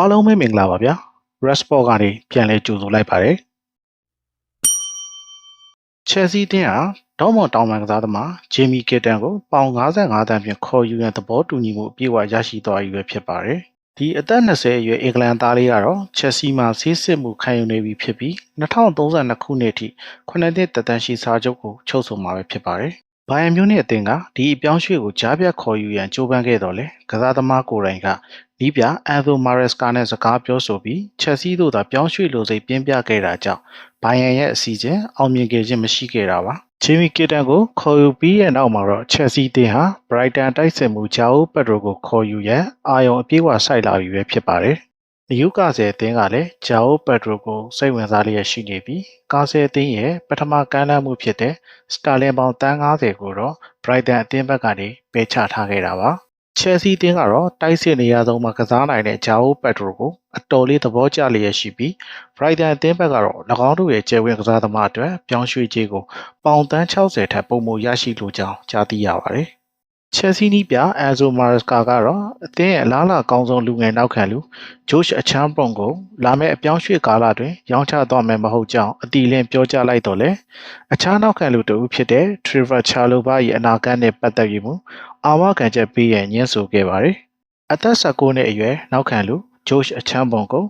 အားလုံးပဲမင်္ဂလာပါဗျာ Resport ကနေပြန်လဲကြိုဆိုလိုက်ပါတယ်ချယ်ဆီတင်းဟာဒေါမွန်တောင်ပန်ကစားသမားဂျေမီကစ်တန်ကိုပေါင်55တန်းဖြင့်ခေါ်ယူရန်သဘောတူညီမှုအပြည့်အဝရရှိသွားပြီပဲဖြစ်ပါတယ်ဒီအသက်20အရွယ်အင်္ဂလန်သားလေးကတော့ချက်စီမှာဆေးစစ်မှုခံယူနေပြီဖြစ်ပြီး2032ခုနှစ်ထိခုနှစ်နှစ်သက်တမ်းရှိစာချုပ်ကိုချုပ်ဆိုမှာပဲဖြစ်ပါတယ် ဘိုင်ယန်မျိုးနစ်အသင်းက ဒီအပြောင်းရွှေ့ကို ကြားပြတ်ခေါ်ယူရန် ကြိုးပမ်းခဲ့တော်လဲကစားသမားကိုယ်တိုင်ကနီးပြအန်သိုမာရက်စကာနဲ့ စကားပြောဆိုပြီး ချက်စီတို့သာ ပြောင်းရွှေ့လိုစိတ် ပြင်းပြခဲ့တာကြောင့် ဘိုင်ယန်ရဲ့အစီအစဉ် အောင်မြင်ခဲ့ခြင်း မရှိခဲ့တာပါဂျေမီကစ်တန်ကို ခေါ်ယူပြီးရဲ့နောက်မှာတော့ ချက်စီတင်ဟာ ဘရိုက်တန်တိုက်စစ်မှုဂျာအိုပက်ဒရိုကို ခေါ်ယူရန် အာယုံအပြည့်အဝ စိုက်လာပြီပဲ ဖြစ်ပါတယ် နယူကာဆယ်အသင်းကလည်းဂျာအိုပက်ဒရိုကိုစိတ်ဝင်စားလျက်ရှိနေပြီးကာဆယ်အသင်းရဲ့ပထမကမ်းလှမ်းမှုဖြစ်တဲ့စတာလင်ပေါင်တန်း90ကိုတော့ဘရိုက်တန်အသင်းဘက်ကနေပယ်ချထားခဲ့တာပါချယ်ဆီတင်းကတော့တိုက်စစ်နေရာဆုံးမှာကစားနိုင်တဲ့ဂျာအိုပက်ဒရိုကိုအတော်လေးသဘောကျလျက်ရှိပြီးဘရိုက်တန်အသင်းဘက်ကတော့၎င်းတို့ရဲ့ကျယ်ဝန်းကစားသမားအတွက်ပြောင်းရွှေ့ခြင်းကိုပေါင်တန်း60ထက်ပုံမရရှိလိုကြောင်းကြားသိရပါတယ်။ ချယ်ဆီနီးပြအန်ဇိုမာရက်စကာကတော့အသင်းရဲ့အလားအလာကောင်းဆုံးလူငယ်နောက်ခံလူဂျိုးရှ်အချမ်းပွန်ကိုလာမယ့်အပြောင်းရွှေ့ကာလတွင်ရောင်းချသွားမယ်မဟုတ်ကြောင်းအတီလင်းပြောကြားလိုက်တော့လေအခြားနောက်ခံလူတဦးဖြစ်တဲ့ Trevor Chalobah ၏အနာဂတ်နဲ့ပတ်သက်ပြီးမှုအာမခံချက်ပေးရန်ညှင်းဆိုခဲ့ပါတယ်။အသက်19နှစ်အရွယ်နောက်ခံလူဂျိုးရှ်အချမ်းပွန်ကို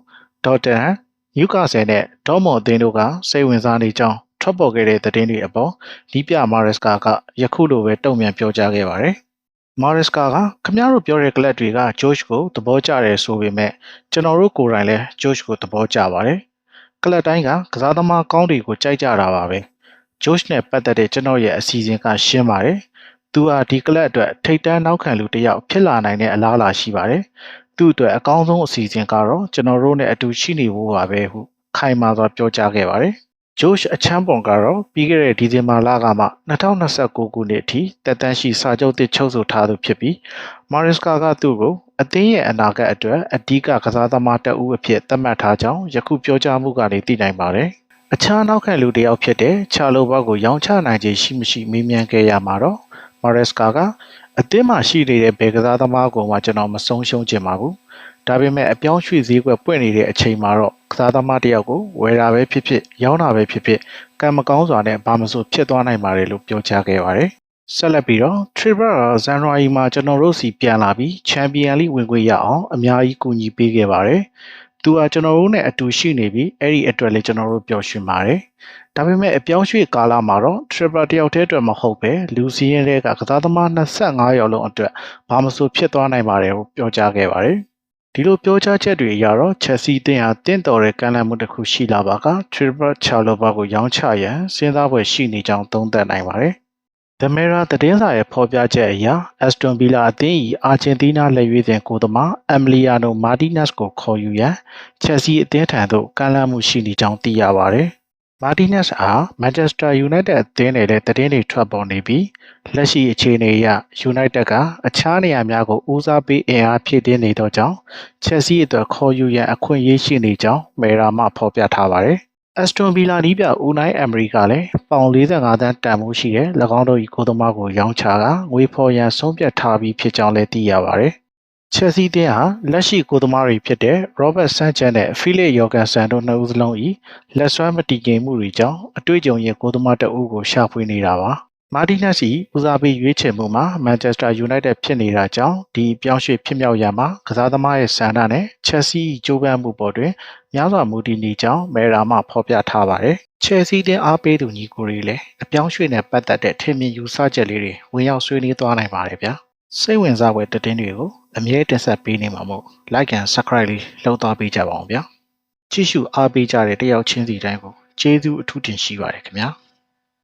ဒေါက်တာဟန်ယူကာဆယ်နဲ့ဒေါ်မော်အသင်းတို့ကစိတ်ဝင်စားနေကြောင်းထွက်ပေါ်ခဲ့တဲ့သတင်းတွေအပေါ်လီပြမာရက်စကာကယခုလိုပဲတုံ့ပြန်ပြောကြားခဲ့ပါတယ်။ မာရက်စကာကခမရတို့ပြောတဲ့ကလပ်တွေကဂျိုးရှ်ကိုသဘောကျတယ်ဆိုပေမဲ့ကျွန်တော်တို့ကိုယ်တိုင်လည်းဂျိုးရှ်ကိုသဘောကျပါတယ်။ကလပ်တိုင်းကကစားသမားကောင်းတွေကိုကြိုက်ကြတာပါပဲ။ဂျိုးရှ်နဲ့ပတ်သက်တဲ့ကျွန်တော်ရဲ့အစီအစဉ်ကရှင်းပါတယ်။သူဟာဒီကလပ်အတွက်ထိတ်တန်းနောက်ခံလူတစ်ယောက်ဖြစ်လာနိုင်တဲ့အလားအလာရှိပါတယ်။သူ့အတွက်အကောင်းဆုံးအစီအစဉ်ကတော့ကျွန်တော်တို့နဲ့အတူရှိနေဖို့ပါပဲဟုခိုင်မာစွာပြောကြားခဲ့ပါတယ်။ ဂျိုးရှ်အချမ်းပွန်ကတော့ပြီးခဲ့တဲ့ဒီဇင်ဘာလကမှ2029ခုနှစ်အထိတက်တန်းရှိစာချုပ်တစ်ချုပ်ဆိုထားသူဖြစ်ပြီးမာရစ်ကာကသူ့ကိုအသင်းရဲ့အနာဂတ်အတွက်အဓိကကစားသမားတအုပ်အဖြစ်သတ်မှတ်ထားကြောင်းယခုပြောကြားမှုကနေသိနိုင်ပါတယ်။အခြားနောက်ခံလူတစ်ယောက်ဖြစ်တဲ့ချာလိုဘောက်ကိုရောင်းချနိုင်ခြင်းရှိမရှိမေးမြန်းခဲ့ရမှာတော့မာရက်စကာကအသင်းမှာရှိနေတဲ့ဘယ်ကစားသမားကိုမှကျွန်တော်မဆုံးရှုံးချင်ပါဘူး။ ဒါပေမဲ့အပြောင်းရွှေ့ဈေးကွက်ပွင့်နေတဲ့အချိန်မှာတော့ကစားသမားတစ်ယောက်ကိုဝယ်တာပဲဖြစ်ဖြစ်ရောင်းတာပဲဖြစ်ဖြစ်ကံမကောင်းစွာနဲ့ဘာမဆိုဖြစ်သွားနိုင်ပါတယ်လို့ပြောကြားခဲ့ပါတယ်။ဆက်လက်ပြီးတော့ Trevor ဇန်နဝါရီမှာကျွန်တော်တို့စီပြန်လာပြီးချန်ပီယံလိဝင်ခွင့်ရအောင်အများကြီးကူညီပေးခဲ့ပါတယ်။သူဟာကျွန်တော်တို့နဲ့အတူရှိနေပြီးအဲ့ဒီအတွက်လည်းကျွန်တော်တို့ပျော်ရွှင်ပါတယ်။ဒါပေမဲ့အပြောင်းရွှေ့ကာလမှာတော့ Trevor တယောက်တည်းအတွက်မဟုတ်ပဲလူစီးရင်တွေကကစားသမား25ယောက်လုံးအတွက်ဘာမဆိုဖြစ်သွားနိုင်ပါတယ်လို့ပြောကြားခဲ့ပါတယ်။ ဒီလိုပြောကြားချက်တွေအရတော့ချက်စီတင်ဟာတင့်တော်တဲ့ကမ်းလှမ်းမှုတစ်ခုရှိလာပါက Trevor Chalobah ကိုရောင်းချရန်စဉ်းစားပွဲရှိနေကြောင်းသုံးသပ်နိုင်ပါတယ်။ The Mirror သတင်းစာရဲ့ဖော်ပြချက်အရ Aston Villa အသင်း၏အာဂျင်တီးနားလက်ရွေးစင်ကိုသမား Emiliano Martinez ကိုခေါ်ယူရန်ချက်စီအသင်းထံသို့ကမ်းလှမ်းမှုရှိနေကြောင်းသိရပါတယ်။ မာတီနက်စ်အားမန်ချက်စတာယူနိုက်တက်အသင်းနဲ့လည်းသတင်းတွေထွက်ပေါ်နေပြီးလက်ရှိအခြေအနေအရယူနိုက်တက်ကအခြားနေရာများကိုဦးစားပေးအင်အားဖြည့်တင်းနေသောကြောင့်ချက်စီအတွက်ခေါ်ယူရန်အခွင့်အရေးရှိနေကြောင်းမေရာမှဖော်ပြထားပါတယ်။အက်စတွန်ဗီလာနီးပြဦးနိုင်အမရီကလည်းပေါင်45သန်းတန်မှုရှိတဲ့၎င်းတို့၏ကိုသမားကိုရောင်းချကငွေဖော်ရန်ဆုံးဖြတ်ထားပြီးဖြစ်ကြောင်းလည်းသိရပါတယ်။ ချက်စီတင်းဟာလက်ရှိကိုသမားတွေဖြစ်တဲ့ Robert Sanchez နဲ့ Philip Jorgensen တို့နှစ်ဦးစလုံး၏လက်စွမ်းမတည်ငြိမ်မှုတွေကြောင့်အတွေ့အကြုံရဲ့ကိုသမားတအုပ်ကိုရှာဖွေနေတာပါ။မာတီနက်စီဦးစားပေးရွေးချယ်မှုမှာ Manchester United ဖြစ်နေတာကြောင့်ဒီပြောင်းရွှေ့ဖြစ်မြောက်ရမှာကစားသမားရဲ့ဆန္ဒနဲ့ Chelsea ကြိုးပမ်းမှုပေါ်တွင်များစွာမူတည်နေကြောင်းမဲရာမှဖော်ပြထားပါတယ်။ Chelsea တင်အားပေးသူညီကိုတွေလည်းအပြောင်းရွှေ့နဲ့ပတ်သက်တဲ့ထင်မြင်ယူဆချက်လေးတွေဝင်ရောက်ဆွေးနွေးသွားနိုင်ပါတယ်ဗျာ။ စိတ်ဝင်စားဖွယ်သတင်းတွေကိုအမြဲတင်ဆက်ပေးနေမှာမို့ like and subscribe လေးလုပ်သွားပေးကြပါအောင်ဗျာကြည့်ရှုအားပေးကြတဲ့တယောက်ချင်းစီတိုင်းကိုကျေးဇူးအထူးတင်ရှိပါတယ်ခင်ဗျာ။